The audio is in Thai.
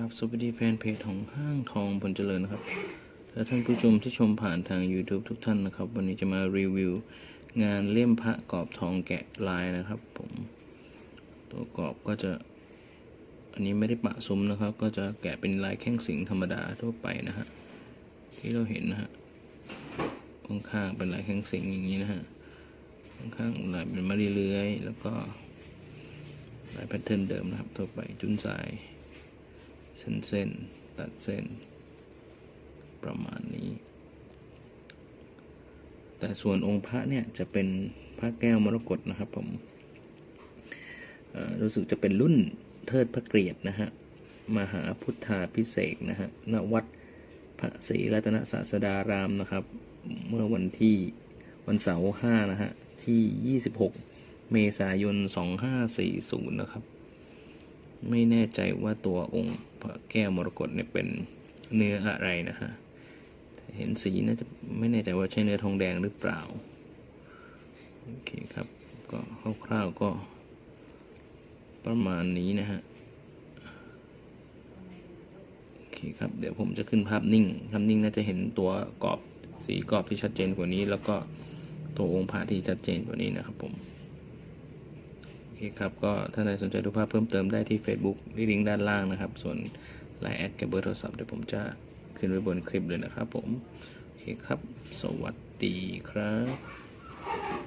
ครับสวัสดีแฟนเพจของห้างทองผลเจริญนะครับ และท่านผู้ชมที่ชมผ่านทาง YouTube ทุกท่านนะครับ วันนี้จะมารีวิว งานเล่มพระกรอบทองแกะลายนะครับ ผม ตัวกรอบก็จะ อันนี้ไม่ได้ปะซุ้มนะครับ ก็จะแกะเป็นลายแข้งสิงธรรมดาทั่วไปนะฮะที่เราเห็นนะฮะข้างๆเป็นลายแข้งสิงอย่างนี้นะฮะข้างๆลายเป็นมะเลื้อยแล้วก็ลายแพทเทิร์นเดิมนะครับทั่วไปจุนสาย เส้นเส้นตัดเส้น ประมาณนี้ แต่ส่วนองค์พระเนี่ยจะเป็นพระแก้วมรกตนะครับผมรู้สึกจะเป็นรุ่นเทิดพระเกียรตินะฮะมหาพุทธาพิเศษนะฮะณวัดพระศรีรัตนศาสดารามนะครับ เมื่อวันที่วันเสาร์ห้านะฮะที่ 26 เมษายน 2540 นะครับ ไม่แน่ใจว่าตัวองค์พระแก้วมรกตเนี่ยเป็นเนื้ออะไรนะฮะเห็นสีน่าจะไม่แน่ใจว่าใช่เนื้อทองแดงหรือเปล่า โอเคครับ ก็คร่าวๆก็ประมาณนี้นะฮะ โอเคครับ เดี๋ยวผมจะขึ้นภาพนิ่ง ภาพนิ่งน่าจะเห็นตัวกรอบสีกรอบที่ชัดเจนกว่านี้ แล้วก็ตัวองค์พระที่ชัดเจนกว่านี้นะครับผม คครับก็ถ้าใครสนใจดูภาพเพิ่มเติมได้ที่ Facebook ที่ลิงก์ด้านล่างนะครับ ส่วน l ล n e แอดกับเบอร์โทรศัพท์เดี๋ยวผมจะขึ้นไว้บนคลิปเลยนะครับผม โอเคครับ สวัสดีครับ